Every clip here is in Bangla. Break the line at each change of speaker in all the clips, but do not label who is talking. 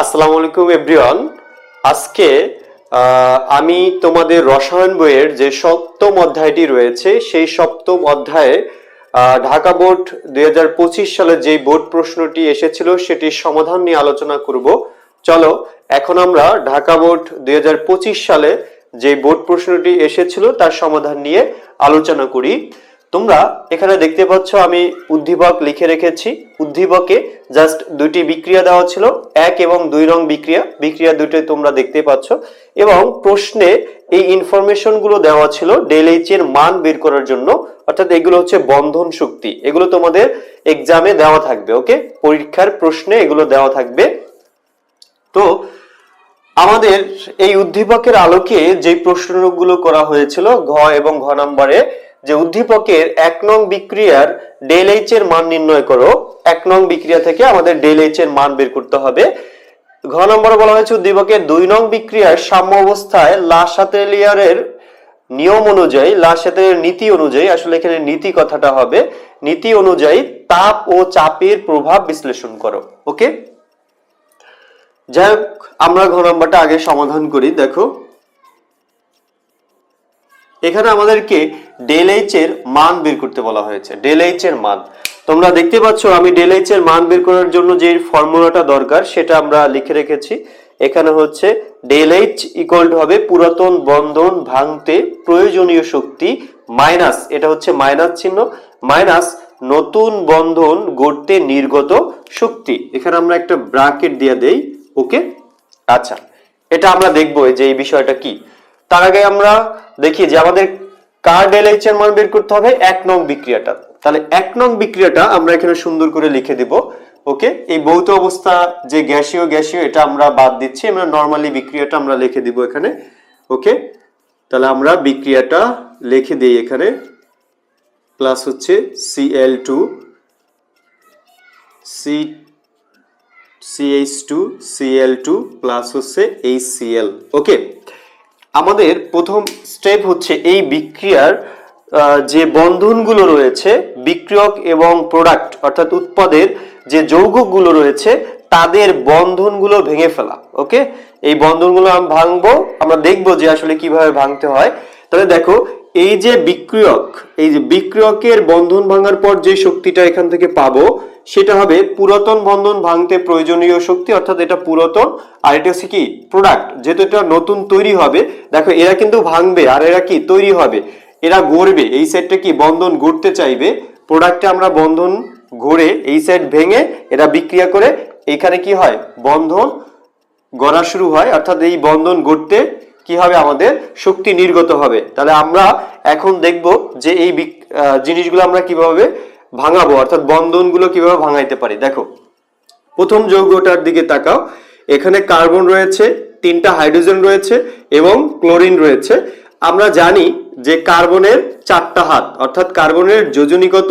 আসসালামু আলাইকুম এভরিওয়ান। আজকে আমি তোমাদের রসায়ন বইয়ের যে সপ্তম অধ্যায়টি রয়েছে, সেই সপ্তম অধ্যায়ে ঢাকা বোর্ড দুই হাজার পঁচিশ সালে যে বোর্ড প্রশ্নটি এসেছিল, সেটির সমাধান নিয়ে আলোচনা করব। চলো, এখন আমরা ঢাকা বোর্ড দুই হাজার পঁচিশ সালে যে বোর্ড প্রশ্নটি এসেছিল, তার সমাধান নিয়ে আলোচনা করি। তোমরা এখানে দেখতে পাচ্ছ আমি উদ্দীপক লিখে রেখেছি। উদ্দীপকে জাস্ট দুইটি বিক্রিয়া দেওয়া ছিল, এক এবং দুই রং বিক্রিয়া। বিক্রিয়া দুটোই তোমরা দেখতে পাচ্ছ। এবং প্রশ্নে এই ইনফরমেশনগুলো দেওয়া ছিল ডেলএইচ এর মান বের করার জন্য, অর্থাৎ এগুলো হচ্ছে বন্ধন শক্তি। এগুলো তোমাদের এক্সামে দেওয়া থাকবে ওকে পরীক্ষার প্রশ্নে এগুলো দেওয়া থাকবে। তো আমাদের এই উদ্দীপকের আলোকে যে প্রশ্নগুলো করা হয়েছিল, ঘ এবং ঘ নম্বরে যে উদ্দীপকের এক নং বিক্রিয়ার ডেল এইচ এর মান নির্ণয় করো। এক নং বিক্রিয়া থেকে আমাদের ডেল এইচ এর মান বের করতে হবে। ঘ নম্বরে বলা হয়েছে উদ্দীপকের দুই নং বিক্রিয়ার সাম্য অবস্থায় লাসাতেলিয়ারের নিয়ম অনুযায়ী লাসাতের নীতি অনুযায়ী, আসলে এখানে নীতি কথাটা হবে, নীতি অনুযায়ী তাপ ও চাপের প্রভাব বিশ্লেষণ করো, ওকে? যাই আমরা ঘ নম্বরটা আগে সমাধান করি, দেখো। এখানে আমাদেরকে ডেল এইচ এর মান বের করতে বলা হয়েছে ডেল এইচ এর মান। তোমরা দেখতে পাচ্ছ, আমি ডেল এইচ এর মান বের করার জন্য যে ফর্মুলাটা দরকার, সেটা আমরা লিখে রেখেছি। এখানে হচ্ছে ডেল এইচ ইকুয়াল টু হবে পুরাতন বন্ধন ভাঙতে প্রয়োজনীয় শক্তি মাইনাস এটা হচ্ছে মাইনাস চিহ্ন। মাইনাস নতুন বন্ধন গড়তে নির্গত শক্তি। এখানে আমরা একটা ব্রাকেট দিয়ে দেই ওকে আচ্ছা এটা আমরা দেখব যে এই বিষয়টা কি। তার আগে আমরা দেখি যে আমাদের কার ডেলএইচ এর মান বের করতে হবে এক নং বিক্রিয়াটা। তাহলে এক নং বিক্রিয়াটা আমরা এখানে সুন্দর করে লিখে দিব। ওকে? এই ভৌত অবস্থা যে গ্যাসীয় গ্যাসীয়, এটা আমরা বাদ দিচ্ছি। আমরা নর্মালি বিক্রিয়াটা আমরা লিখে দিব এখানে। ওকে? তাহলে আমরা বিক্রিয়াটা লিখে দিই এখানে। প্লাস হচ্ছে CL two C CH two CL two plus হচ্ছে এইচসিএল ওকে? আমাদের প্রথম স্টেপ হচ্ছে এই বিক্রিয়ার যে বন্ধনগুলো রয়েছে, বিক্রিয়ক এবং প্রোডাক্ট অর্থাৎ উৎপাদের যে যৌগগুলো রয়েছে, তাদের বন্ধনগুলো ভেঙে ফেলা ওকে এই বন্ধনগুলো আমি ভাঙবো, আমরা দেখব যে আসলে কীভাবে ভাঙতে হয়। তাহলে দেখো এই যে বিক্রিয়ক, এই যে বিক্রিয়কের বন্ধন ভাঙার পর যে শক্তিটা এখান থেকে পাবো, সেটা হবে পুরাতন বন্ধন ভাঙতে প্রয়োজনীয় শক্তি, অর্থাৎ এটা পুরাতন। আর এটা হচ্ছে কি? প্রোডাক্ট যেহেতু এটা নতুন তৈরি হবে, দেখো এরা কিন্তু ভাঙবে, আর এরা কি? তৈরি হবে। এরা গড়বে, এই সেটটা কি? বন্ধন গড়তে চাইবে। প্রোডাক্টে আমরা বন্ধন গড়ে এই সেট ভেঙে এরা বিক্রিয়া করে, এখানে কি হয়? বন্ধন গড়া শুরু হয়, অর্থাৎ এই বন্ধন গড়তে কি হবে আমাদের শক্তি নির্গত হবে? তাহলে আমরা এখন দেখব যে এই জিনিসগুলো আমরা কীভাবে ভাঙাবো, অর্থাৎ বন্ধনগুলো কীভাবে ভাঙাইতে পারি। দেখো, প্রথম যৌগটার দিকে তাকাও। এখানে কার্বন রয়েছে, তিনটা হাইড্রোজেন রয়েছে এবং ক্লোরিন রয়েছে। আমরা জানি যে কার্বনের চারটা হাত, অর্থাৎ কার্বনের যোজনী কত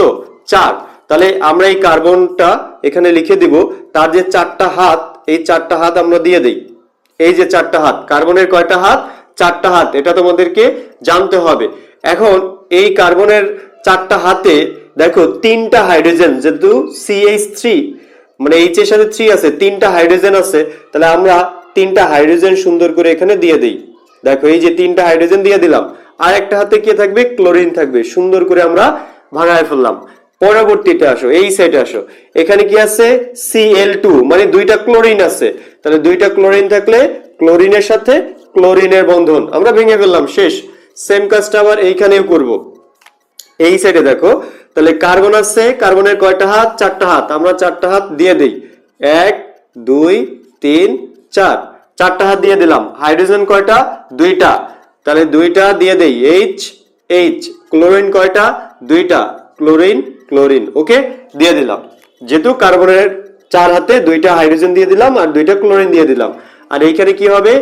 চার। তাহলে আমরা এই কার্বনটা এখানে লিখে দিব, তার যে চারটা হাত, এই চারটা হাত আমরা দিয়ে দেই। এই যে চারটা হাত, কার্বনের কয়টা হাত? চারটা হাত, এটা তোমাদেরকে জানতে হবে। এখন এই কার্বনের চারটা হাতে দেখো তিনটা হাইড্রোজেন, যেহেতু সিএইচ থ্রি মানে এইচ এর সাথে থ্রি আছে, তিনটা হাইড্রোজেন আছে, তাহলে আমরা তিনটা হাইড্রোজেন সুন্দর করে এখানে দিয়ে দিই। দেখো এই যে তিনটা হাইড্রোজেন দিয়ে দিলাম। আর একটা হাতে কি থাকবে? ক্লোরিন থাকবে, সুন্দর করে আমরা ভাঙায় ফেললাম। পরবর্তীতে আসো, এই সাইডে আসো। এখানে কি আছে? সিএল টু মানে দুইটা ক্লোরিন আছে। তাহলে দুইটা ক্লোরিন থাকলে ক্লোরিনের সাথে ক্লোরিনের বন্ধন। আমরা ভেঙে ফেললাম, শেষ। সেম কাজটা আবার এইখানেও করব। এই সাইডে দেখো, তাহলে কার্বন আছে কার্বনের কয়টা হাত? চারটা হাত। আমরা চারটা হাত দিয়ে দেই। এক, দুই, তিন, চার। চারটা হাত দিয়ে দিলাম। হাইড্রোজেন কয়টা? দুইটা। তাহলে দুইটা দিয়ে দেই। এইচ এইচ ক্লোরিন কয়টা? দুইটা। ক্লোরিন ক্লোরিন ওকে দিয়ে দিলাম। যেহেতু কার্বনের চার হাতে দুইটা হাইড্রোজেন দিয়ে দিলাম আর দুইটা ক্লোরিন দিয়ে দিলাম। আর এইখানে কি হবে?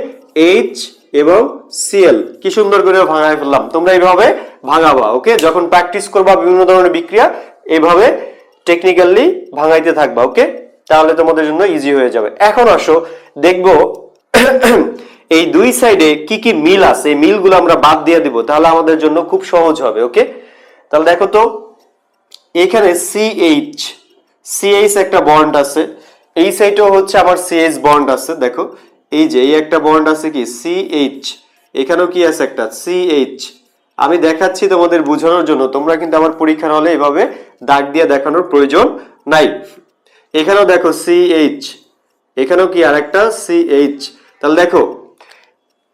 এইচ এবং সিএল কি সুন্দর করে ভাঙায় ফেললাম। তোমরা এইভাবে ভাঙাবা, ওকে? যখন প্র্যাকটিস করবা বিভিন্ন ধরনের বিক্রিয়া, এইভাবে টেকনিক্যালি ভাঙাইতে থাকবা, ওকে? তাহলে তোমাদের জন্য ইজি হয়ে যাবে। এখন আসো, দেখব এই দুই সাইডে কি কি মিল আছে। এই মিলগুলো আমরা বাদ দিয়ে দিব, তাহলে আমাদের জন্য খুব সহজ হবে, ওকে? তাহলে দেখো তো, এখানে সিএইচ সিএইচ একটা বন্ড আছে। এই সাইডেও হচ্ছে আমার সিএইচ বন্ড আছে, দেখো। এই যে, এই একটা বন্ড আছে কি? সিএইচ এখানেও কি আছে একটা? সিএইচ আমি দেখাচ্ছি তোমাদের বোঝানোর জন্য। তোমরা কিন্তু আমার পরীক্ষার হলে এভাবে দাগ দিয়ে দেখানোর প্রয়োজন নাই। এখানেও দেখো সিএইচ এখানেও কি আর একটা সিএইচ তাহলে দেখো,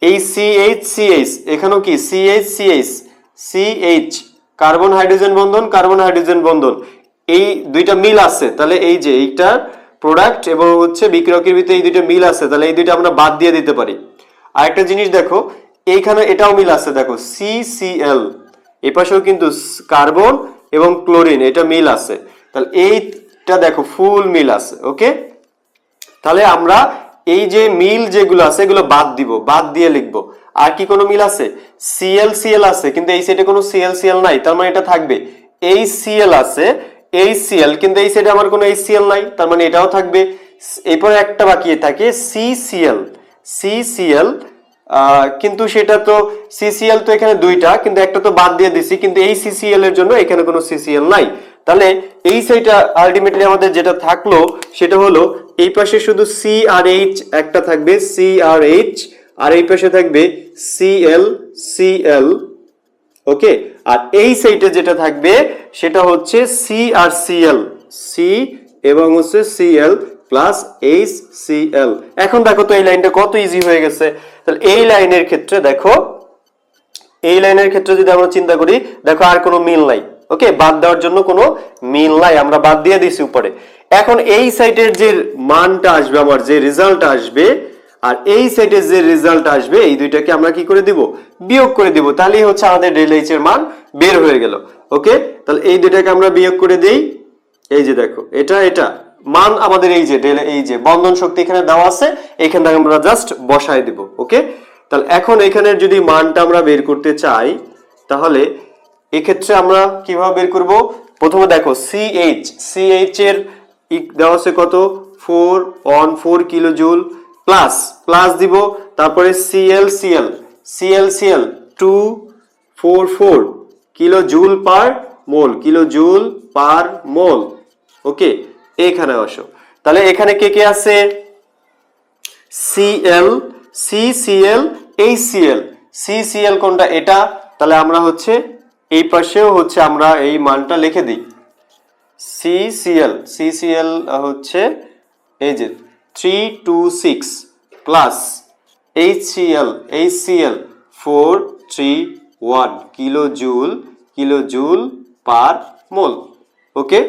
এই সিএইচ সিএইচ এখানেও কি? CH CH CH carbon, hydrogen বন্ধন, কার্বন, হাইড্রোজেন বন্ধন। এই দুইটা মিল আছে। তাহলে এই যে এইটা প্রোডাক্ট এবং হচ্ছে বিক্রয়কের ভিতরে এই দুইটা মিল আছে, তাহলে এই দুইটা আমরা বাদ দিয়ে দিতে পারি। আরেকটা জিনিস দেখো, এইখানে এটাও মিল আছে, দেখো সিসিএল এ পাশেও কিন্তু কার্বন এবং ক্লোরিন, এটা মিল আছে। তাহলে এইটা দেখো ফুল মিল আছে, ওকে? তাহলে আমরা এই যে মিল যেগুলো আছে, এগুলো বাদ দিব, বাদ দিয়ে লিখব। আর কি কোনো মিল আছে? সিএল সিএল আছে, কিন্তু এই সাইডে কোনো সিএল সিএল নাই, তার মানে এটা থাকবে। এই সিএল আছে এই সিএল কিন্তু এই সাইডে আমার কোনো এই সিএল নাই, তার মানে এটাও থাকবে এরপরে একটা বাকি থাকে সিসিএল সিসিএল কিন্তু সেটা তো সিসিএল তো এখানে দুইটা, কিন্তু একটা তো বাদ দিয়ে দিছি, কিন্তু এই সিসিএল এর জন্য এখানে কোনো সিসিএল নাই। তাহলে এই সাইডটা আলটিমেটলি আমাদের যেটা থাকল, সেটা হলো এই পাশে শুধু সি আর এইচ একটা থাকবে সি আর এইচ আর এই পাশে থাকবে সিএল সিএল ওকে আর এই সাইডে যেটা থাকবে, সেটা হচ্ছে সি আর সিএল সি এবং হচ্ছে সিএল প্লাস এইচ সিএল এখন দেখো তো এই লাইনটা কত ইজি হয়ে গেছে। তাহলে এই লাইনের ক্ষেত্রে দেখো, এই লাইনের ক্ষেত্রে যদি আমরা চিন্তা করি, দেখো আর কোনো মিল নাই। ওকে? বাদ দেওয়ার জন্য কোনো মিল নাই। আমরা বাদ দিয়ে দিছি উপরে। এখন এই সাইটের যে মানটা আসবে, আমার যে রেজাল্ট আসবে আর এই সাইটের যে রেজাল্ট আসবে, এই দুইটাকে আমরা কি করে দিব? বিয়োগ করে দিব। তাহলেই হচ্ছে আমাদের ডেল এইচ এর মান বের হয়ে গেল। ওকে তাহলে এই দুইটাকে আমরা বিয়োগ করে দেই। এই যে দেখো, এটা এটা। মান আমাদের এই যে ডেল এই যে, বন্ধন শক্তি এখানে দেওয়া আছে এখান থেকে আমরা জাস্ট বসায় দিব। ওকে তাহলে এখন এখানের যদি মানটা আমরা বের করতে চাই, তাহলে এক্ষেত্রে আমরা কীভাবে বের করব? প্রথমে দেখো সিএইচ সিএইচ এর দেওয়া আছে কত? Four on four kilo joule plus plus দিব, তারপরে CL CL CL CL two four four kilo joule per mole kilo joule per mole okay এখানে আসো। তাহলে এখানে কে কে আছে? সিএল সিসিএল সিএল সিসিএল কোনটা? এটা। তাহলে আমরা হচ্ছে এই পাশেও হচ্ছে আমরা এই মানটা লিখে দিই। সিসিএল সিসিএল হচ্ছে এই যে three two six plus HCL HCL four three one kilo joule kilo joule per mole okay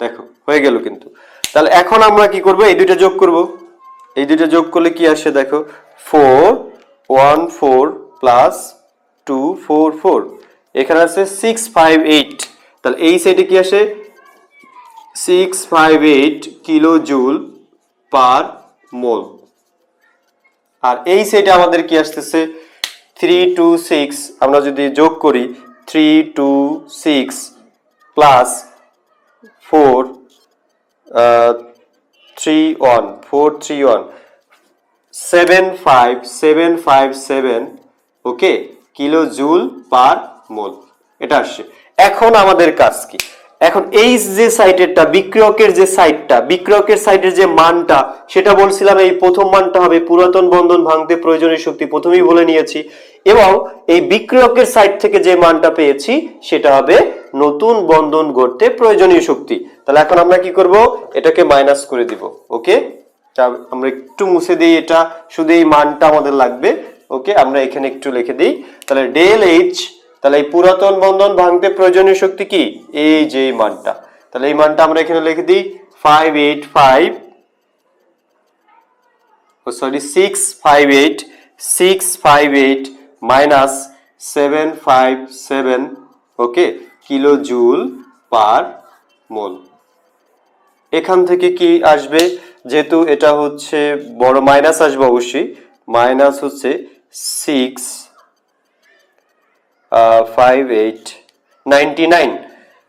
দেখো, হয়ে গেল কিন্তু। তাহলে এখন আমরা কি করব? এই দুইটা যোগ করব। এই দুইটা যোগ করলে কি আসে দেখো? Four one four plus two four four এখানে আছে সিক্স ফাইভ এইট তাহলে এই সাইডে কি আসে? Six five eight kilo joule per mole. আর এই সাইডে আমাদের কি আসতেছে? থ্রি টু সিক্স আমরা যদি যোগ করি three two six plus four three one four three one seven five seven five seven okay kilo joule per mole. এটা আসছে। এখন আমাদের কাজ কি? এখন এই যে সাইটেরটা বিক্রিয়কের যে সাইটটা বিক্রিয়কের সাইটের যে মানটা, সেটা বলছিলাম এই প্রথম মানটা হবে পুরাতন বন্ধন ভাঙতে প্রয়োজনীয় শক্তি, প্রথমেই বলে নিয়েছি। এবং এই বিক্রিয়কের সাইট থেকে যে মানটা পেয়েছি, সেটা হবে নতুন বন্ধন গড়তে প্রয়োজনীয় শক্তি। তাহলে এখন আমরা কি করব? এটাকে মাইনাস করে দিব ওকে আমরা একটু মুছে দিই এটা, শুধু এই মানটা আমাদের লাগবে ওকে আমরা এখানে একটু লিখে দিই। তাহলে ডেল এইচ তাহলে এই পুরাতন বন্ধন ভাঙতে প্রয়োজনীয় শক্তি কি? এই যে মানটা। তাহলে এই মানটা আমরা এখানে লিখে দিই five eight five sorry six five eight six five eight minus seven five seven okay kilo joule per mole এখান থেকে কি আসবে? যেহেতু এটা হচ্ছে বড় মাইনাস আসবে অবশ্যই মাইনাস হচ্ছে six five eight ninety nine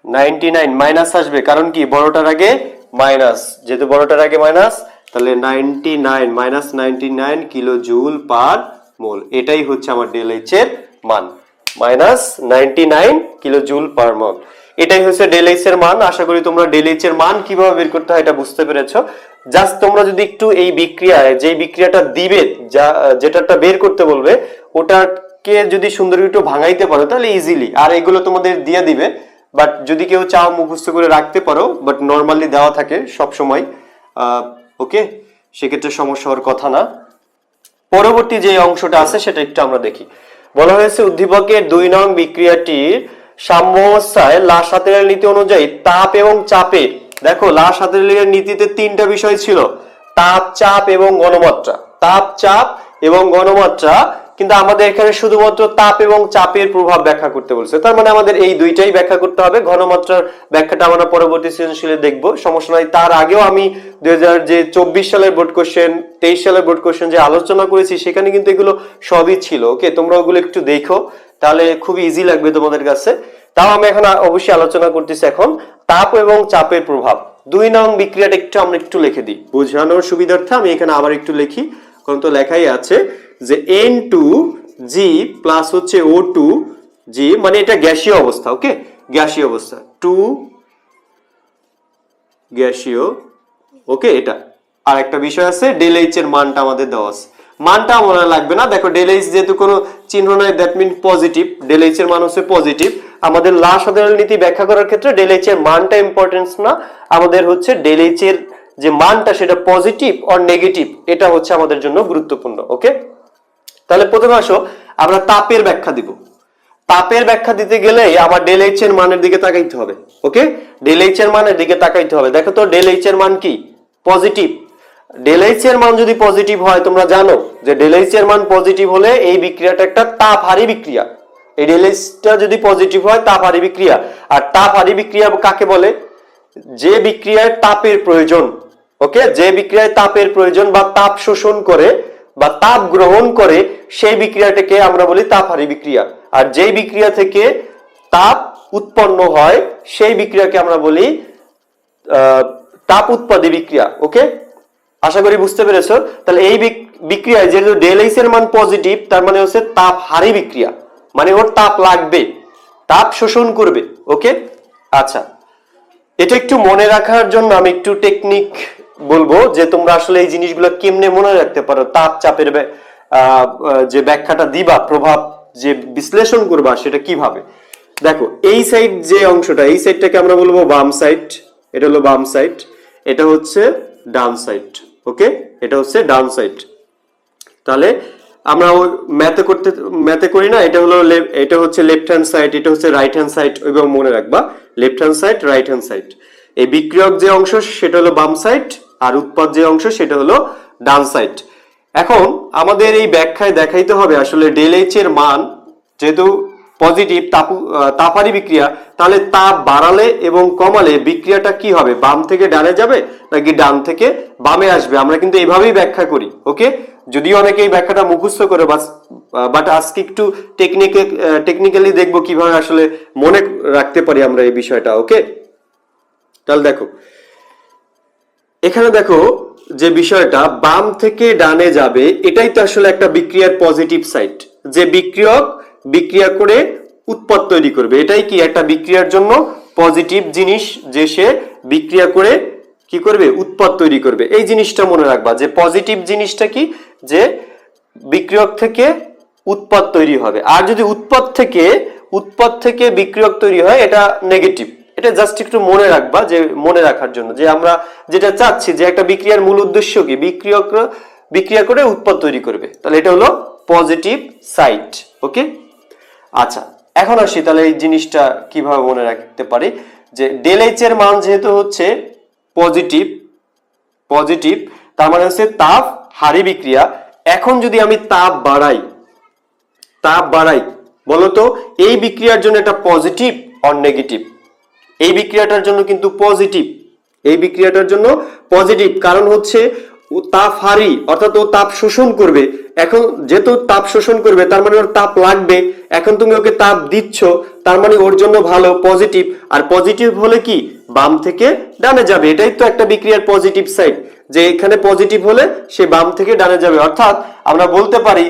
ninety nine minus আসবে। কারণ কি? বড়টার আগে মাইনাস যেহেতু বড়টার আগে মাইনাস তাহলে ninety nine minus ninety nine kilo joule per mole. এটাই হচ্ছে আমার ডেল এইচ এর মান। Minus ninety nine kilo joule per mole. এটাই হচ্ছে ডেলএইচ এর মান। আশা করি তোমরা ডেলএইচ এর মান কীভাবে বের করতে হয় এটা বুঝতে পেরেছ। জাস্ট তোমরা যদি একটু এই বিক্রিয়ায় যে বিক্রিয়াটা দিবে, যা যেটাটা বের করতে বলবে ওটাকে যদি সুন্দর একটু ভাঙাইতে পারো, তাহলে ইজিলি আর এগুলো তোমাদের দিয়ে দিবে। বাট যদি কেউ চাও মুখস্থ করে রাখতে পারো বাট নর্মালি দেওয়া থাকে সব সময় ওকে সেক্ষেত্রে সমস্যা হওয়ার কথা না। পরবর্তী যে অংশটা আছে, সেটা একটু আমরা দেখি। বলা হয়েছে, উদ্দীপকের দুই নং বিক্রিয়াটির সাম্যাবস্থায় লাশ হাতের নীতি অনুযায়ী তাপ এবং চাপে, দেখো, লাশ হাতের নীতিতে তিনটা বিষয় ছিল। তাপ, চাপ এবং গণমাত্রা তাপ, চাপ এবং গণমাত্রা কিন্তু আমাদের এখানে শুধুমাত্র তাপ এবং চাপের প্রভাব ব্যাখ্যা করতে বলছে। তার মানে আমাদের এই দুইটাই ব্যাখ্যা করতে হবে। ঘনমাত্রার ব্যাখ্যাটা আমরা পরবর্তী সৃজনশীলে দেখব। সমস্যা নাই, তার আগেও আমি দুই যে চব্বিশ সালের বোর্ড কোশ্চেন তেইশ সালের বোর্ড কোশ্চেন যে আলোচনা করেছি, সেখানে কিন্তু এগুলো সবই ছিল। ওকে, তোমরা ওগুলো একটু দেখো, তাহলে খুবই ইজি লাগবে তোমাদের কাছে। তাও আমি এখন অবশ্যই আলোচনা করতেছি এখন, তাপ এবং চাপের প্রভাব। দুই নং বিক্রিয়াটা একটু আমরা একটু লিখে দিই। বোঝানোর সুবিধার্থে আমি এখানে আবার একটু লিখি। কারণ তো লেখাই আছে যে এন টু জি প্লাস হচ্ছে ও টু জি মানে এটা গ্যাসীয় অবস্থা ওকে গ্যাসীয় অবস্থা। টু গ্যাসীয় ওকে এটা। আর একটা বিষয় আছে ডেল এইচ এর মানটা আমাদের দেওয়া আছে। মানটা মনে লাগবে না? দেখো ডেল এইচ যেহেতু কোনো চিহ্ন নাই that mean positive del H এর মান হচ্ছে পজিটিভ আমাদের লা সাধারণ নীতি ব্যাখ্যা করার ক্ষেত্রে ডেল এইচ এর মানটা ইম্পর্টেন্স না। আমাদের হচ্ছে ডেল এইচ এর যে মানটা সেটা পজিটিভ অর নেগেটিভ এটা হচ্ছে আমাদের জন্য গুরুত্বপূর্ণ ওকে তাহলে প্রথমে আসো, আমরা তাপের ব্যাখ্যা দিব। তাপের ব্যাখ্যা দিতে গেলে আমার ডেল এইচ এর মানের দিকে তাকাইতে হবে ওকে ডেল এইচ এর মানের দিকে তাকাইতে হবে। দেখো তো ডেল এইচ এর মান কি? পজিটিভ ডেল এইচ এর মান যদি পজিটিভ হয়, তোমরা জানো যে ডেল এইচ এর মান পজিটিভ হলে এই বিক্রিয়াটা একটা তাপহারী বিক্রিয়া। এই ডেল এইচটা যদি পজিটিভ হয় তাপহারী বিক্রিয়া। আর তাপহারী বিক্রিয়া কাকে বলে? যে বিক্রিয়ায় তাপের প্রয়োজন। ওকে? যে বিক্রিয়ায় তাপের প্রয়োজন বা তাপ শোষণ করে বা তাপ গ্রহণ করে, সেই বিক্রিয়াটাকে আমরা বলি তাপহারী বিক্রিয়া। আর যেই বিক্রিয়া থেকে তাপ উৎপন্ন হয়, সেই বিক্রিয়াকে আমরা বলি তাপ উৎপাদী বিক্রিয়া, ওকে? আশা করি বুঝতে পেরেছ? তাহলে এই বিক- বিক্রিয়ায় যেহেতু ডেলএইচ এর মান পজিটিভ তার মানে হচ্ছে তাপ হারি বিক্রিয়া। মানে ওর তাপ লাগবে, তাপ শোষণ করবে, ওকে? আচ্ছা। এটা একটু মনে রাখার জন্য আমি একটু টেকনিক বলব যে তোমরা আসলে এই জিনিসগুলো কেমনে মনে রাখতে পারো? তাপ চাপের যে ব্যাখ্যাটা দিবা, প্রভাব যে বিশ্লেষণ করবা, সেটা কীভাবে? দেখো, এই সাইড যে অংশটা, এই সাইডটাকে আমরা বলব বাম সাইড এটা হলো বাম সাইড এটা হচ্ছে ডান সাইড ওকে এটা হচ্ছে ডান সাইড তাহলে আমরা ম্যাথে করতে, ম্যাথে করি না, এটা হলো এটা হচ্ছে লেফট হ্যান্ড সাইড এটা হচ্ছে রাইট হ্যান্ড সাইড ওইভাবে মনে রাখবা। Left hand side right hand side এই বিক্রিয়ক যে অংশ, সেটা হলো বাম সাইড আর উৎপাদ যে অংশ সেটা হলো ডান সাইড এখন আমাদের এই ব্যাখ্যায় দেখাইতে হবে আসলে ডেল এইচ এর মান যেহেতু পজিটিভ তাপ তাপারি বিক্রিয়া, তাহলে তাপ বাড়ালে এবং কমালে বিক্রিয়াটা কি হবে? বাম থেকে ডানে যাবে নাকি ডান থেকে বামে আসবে? আমরা কিন্তু এইভাবেই ব্যাখ্যা করি, ওকে? যদিও অনেকে এই ব্যাখ্যাটা মুখস্থ করে, বাস বাট আজকে একটু টেকনিকে টেকনিক্যালি দেখব কীভাবে আসলে মনে রাখতে পারি আমরা এই বিষয়টা, ওকে? তাহলে দেখো এখানে দেখো যে বিষয়টা, বাম থেকে ডানে যাবে, এটাই তো আসলে একটা বিক্রিয়ার পজিটিভ সাইড যে বিক্রিয়ক, বিক্রিয়া করে উৎপাদ তৈরি করবে। এটাই কি একটা বিক্রিয়ার জন্য পজিটিভ জিনিস? যে সে বিক্রিয়া করে কি করবে? উৎপাদ তৈরি করবে। এই জিনিসটা মনে রাখবা যে পজিটিভ জিনিসটা কি? যে বিক্রিয়ক থেকে উৎপাদ তৈরি হবে। আর যদি উৎপাদ থেকে উৎপাদ থেকে বিক্রিয়ক তৈরি হয়, এটা নেগেটিভ এটা জাস্ট একটু মনে রাখবা, যে মনে রাখার জন্য, যে আমরা যেটা চাচ্ছি, যে একটা বিক্রিয়ার মূল উদ্দেশ্য কি? বিক্রিয়ক, বিক্রিয়া করে উৎপাদ তৈরি করবে। তাহলে এটা হলো পজিটিভ সাইড ওকে আচ্ছা এখন আসি, তাহলে এই জিনিসটা কীভাবে মনে রাখতে পারি? যে ডেল এইচ এর মান যেহেতু হচ্ছে পজিটিভ পজিটিভ তার মানে হচ্ছে তাপ হারি বিক্রিয়া। এখন যদি আমি তাপ বাড়াই তাপ বাড়াই, বলতো এই বিক্রিয়ার জন্য এটা পজিটিভ অর নেগেটিভ এই বিক্রিয়াটার জন্য কিন্তু পজিটিভ এই বিক্রিয়াটার জন্য পজিটিভ কারণ হচ্ছে ও তাপ হারি, অর্থাৎ ও তাপ শোষণ করবে। এখন যেহেতু তাপ শোষণ করবে, তার মানে ওর তাপ লাগবে। এখন তুমি ওকে তাপ দিচ্ছ, তার মানে ওর জন্য ভালো পজিটিভ আর পজিটিভ হলে কি? বাম থেকে ডানে যাবে। এটাই তো একটা বিক্রিয়ার পজিটিভ সাইড যে এখানে পজিটিভ হলে সে বাম থেকে ডানে যাবে। অর্থাৎ আমরা বলতে পারি,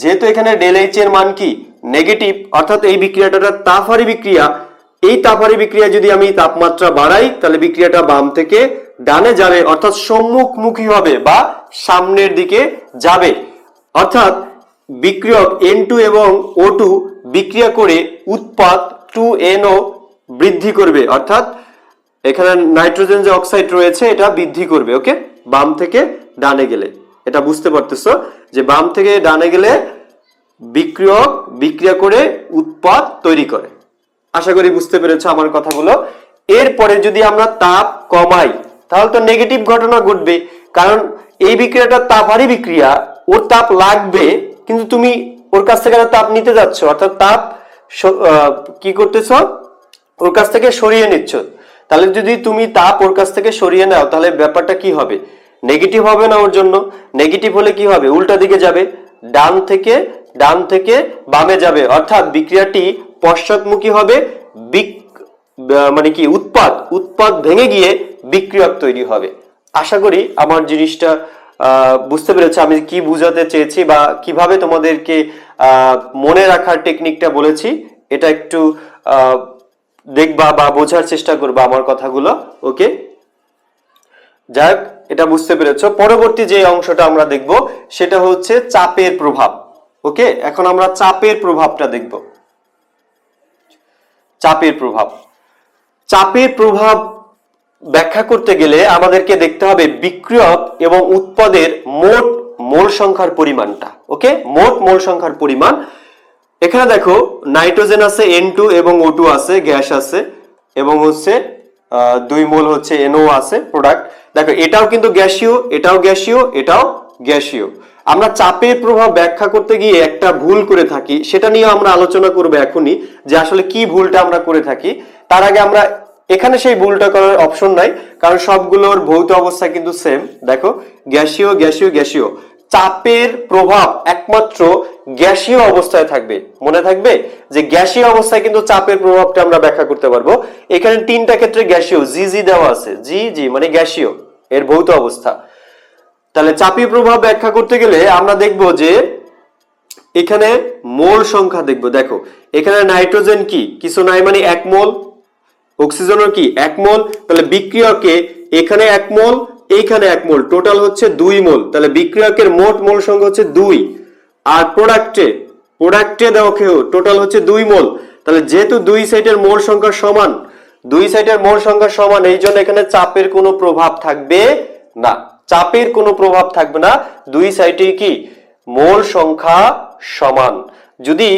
যেহেতু এখানে ডেল এইচ এর মান কি? নেগেটিভ অর্থাৎ এই বিক্রিয়াটা তাপহারী বিক্রিয়া এই তাপহারি বিক্রিয়া যদি আমি তাপমাত্রা বাড়াই, তাহলে বিক্রিয়াটা বাম থেকে ডানে যাবে, অর্থাৎ সম্মুখমুখী হবে বা সামনের দিকে যাবে। অর্থাৎ বিক্রিয়ক এন টু এবং ও টু বিক্রিয়া করে উৎপাদ টু এনও বৃদ্ধি করবে। অর্থাৎ এখানে নাইট্রোজেন যে অক্সাইড রয়েছে, এটা বৃদ্ধি করবে, ওকে? বাম থেকে ডানে গেলে। এটা বুঝতে পারতেছো যে বাম থেকে ডানে গেলে বিক্রিয়ক বিক্রিয়া করে উৎপাদ তৈরি করে। আশা করি বুঝতে পেরেছ আমার কথাগুলো। এরপরে যদি আমরা তাপ কমাই, তাহলে তো নেগেটিভ ঘটনা ঘটবে। কারণ এই বিক্রিয়াটা তাপহারী বিক্রিয়া, ওর তাপ লাগবে, কিন্তু তুমি ওর কাছ থেকে তাপ নিতে যাচ্ছ। অর্থাৎ তাপ কি করতেছ? ওর কাছ থেকে সরিয়ে নিচ্ছ। তাহলে যদি তুমি তাপ ওর কাছ থেকে সরিয়ে নাও, তাহলে ব্যাপারটা কি হবে? নেগেটিভ হবে না ওর জন্য? নেগেটিভ হলে কি হবে? উল্টা দিকে যাবে। ডান থেকে ডান থেকে বামে যাবে। অর্থাৎ বিক্রিয়াটি পশ্চাৎমুখী হবে, বিক- মানে কি, উৎপাদ উৎপাদ ভেঙে গিয়ে বিক্রিয়ক তৈরি হবে। আশা করি আমার জিনিসটা বুঝতে পেরেছে আমি কি বুঝাতে চেয়েছি বা কীভাবে তোমাদেরকে মনে রাখার টেকনিকটা বলেছি। এটা একটু দেখবা বা বোঝার চেষ্টা করবা আমার কথাগুলো, ওকে? যাক এটা বুঝতে পেরেছ। পরবর্তী যে অংশটা আমরা দেখব, সেটা হচ্ছে চাপের প্রভাব, ওকে? এখন আমরা চাপের প্রভাবটা দেখব। চাপের প্রভাব। চাপের প্রভাব ব্যাখ্যা করতে গেলে আমাদেরকে দেখতে হবে বিক্রিয়ক এবং উৎপাদের মোট মোল সংখ্যার পরিমাণটা, ওকে? মোট মোল সংখ্যার পরিমাণ। এখানে দেখো, নাইট্রোজেন আছে এন টু এবং ও টু আছে, গ্যাস আছে, এবং হচ্ছে দুই মোল হচ্ছে এনও আছে প্রোডাক্ট দেখো, এটাও কিন্তু গ্যাসীয়, এটাও গ্যাসীয় এটাও গ্যাসীয়। আমরা চাপের প্রভাব ব্যাখ্যা করতে গিয়ে একটা ভুল করে থাকি, সেটা নিয়ে আমরা আলোচনা করব এখনই যে আসলে কি ভুলটা আমরা করে থাকি। তার আগে আমরা এখানে সেই ভুলটা করার অপশন নাই, কারণ সবগুলোর ভৌত অবস্থা কিন্তু সেম দেখো, গ্যাসীয় গ্যাসীয় গ্যাসীয়। চাপের প্রভাব একমাত্র গ্যাসীয় অবস্থায় থাকবে। মনে থাকবে যে গ্যাসীয় অবস্থায় কিন্তু চাপের প্রভাবটা আমরা ব্যাখ্যা করতে পারব। এখানে তিনটা ক্ষেত্রে গ্যাসীয়, জি জি দেওয়া আছে। জি জি মানে গ্যাসীয়, এর ভৌত অবস্থা। তাহলে চাপি প্রভাব ব্যাখ্যা করতে গেলে আমরা দেখব যে এখানে মোল সংখ্যা দেখব। দেখো, এখানে নাইট্রোজেন কি? কিছু নাই মানে এক মোল। অক্সিজেনও কি? এক মোল। তাহলে বিক্রিয়কে এখানে এক মোল, এইখানে এক মোল। টোটাল হচ্ছে দুই মোল। তাহলে বিক্রিয়কের মোট মোল সংখ্যা হচ্ছে দুই। আর প্রোডাক্টে প্রোডাক্টে দেখো টোটাল হচ্ছে দুই মোল। তাহলে যেহেতু দুই সাইডের মোল সংখ্যা সমান, দুই সাইডের মোল সংখ্যা সমান এই জন্য এখানে চাপের কোনো প্রভাব থাকবে না। চাপের কোনো প্রভাব থাকবে না। দুই সাইডে কি? মোল সংখ্যা সমান। যদি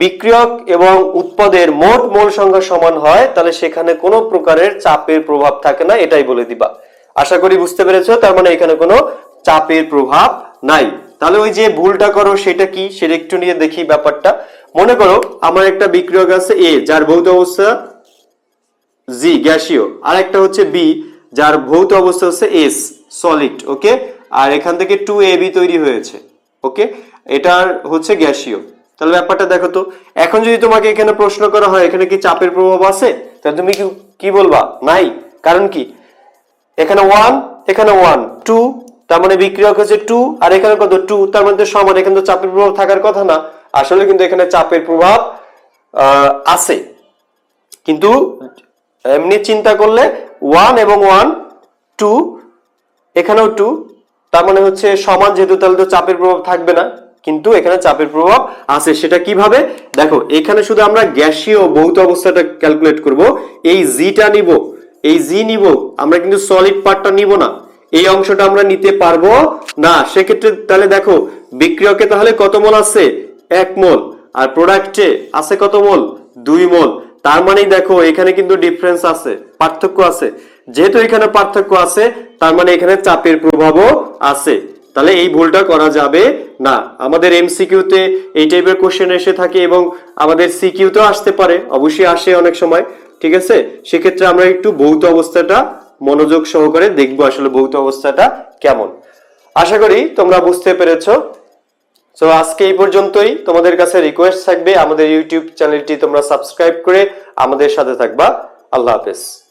বিক্রিয়ক এবং উৎপাদের মোট মোল সংখ্যা সমান হয়, তাহলে সেখানে কোনো প্রকারের চাপের প্রভাব থাকে না, এটাই বলে দিবা। আশা করি বুঝতে পেরেছ, তার মানে এখানে কোনো চাপের প্রভাব নাই। তাহলে ওই যে ভুলটা করো, সেটা কি? সেটা একটু নিয়ে দেখি ব্যাপারটা। মনে করো, আমার একটা বিক্রিয়ক আছে এ যার ভৌত অবস্থা জি গ্যাসীয়। আর একটা হচ্ছে বি যার ভৌত অবস্থা হচ্ছে এস সলিড ওকে আর এখান থেকে টু এ বি তৈরি হয়েছে ওকে এটার হচ্ছে গ্যাসীয়। তাহলে ব্যাপারটা দেখো তো এখন যদি তোমাকে এখানে প্রশ্ন করা হয় এখানে কি চাপের প্রভাব আছে? তাহলে তুমি কি কি বলবা? নাই। কারণ কি? এখানে ওয়ান এখানে ওয়ান টু তার মানে বিক্রিয়ক হচ্ছে টু আর এখানে কত? টু তার মধ্যে সমান এখানে তো চাপের প্রভাব থাকার কথা না। আসলে কিন্তু এখানে চাপের প্রভাব আছে। কিন্তু এমনি চিন্তা করলে ওয়ান এবং ওয়ান টু এখানেও টু তার মানে হচ্ছে সমান যেহেতু তাহলে তো চাপের প্রভাব থাকবে না, কিন্তু এখানে চাপের প্রভাব আছে। সেটা কীভাবে? দেখো, এখানে শুধু আমরা গ্যাসীয় ভৌত অবস্থাটা ক্যালকুলেট করব। এই জিটা নিব, এই জি নিব, আমরা কিন্তু সলিড পার্টটা নিব না। এই অংশটা আমরা নিতে পারব না। সেক্ষেত্রে তাহলে দেখো, বিক্রিয়কে তাহলে কত মোল আছে? এক মোল। আর প্রোডাক্টে আছে কত মোল? দুই মোল। তার মানেই দেখো, এখানে কিন্তু ডিফারেন্স আছে, পার্থক্য আছে। যেহেতু এখানে পার্থক্য আছে, তার মানে এখানে চাপের প্রভাবও আছে। তাহলে এই ভুলটা করা যাবে না। আমাদের এমসিকিউতে এই টাইপের কোশ্চেন এসে থাকে এবং আমাদের সিকিউতেও আসতে পারে, অবশ্যই আসে অনেক সময়, ঠিক আছে? সেক্ষেত্রে আমরা একটু ভৌত অবস্থাটা মনোযোগ সহকারে দেখব আসলে ভৌত অবস্থাটা কেমন। আশা করি তোমরা বুঝতে পেরেছ। সো আজকে এই পর্যন্তই। তোমাদের কাছে রিকোয়েস্ট থাকবে আমাদের ইউটিউব চ্যানেলটি তোমরা সাবস্ক্রাইব করে আমাদের সাথে থাকবা। আল্লাহ হাফেজ।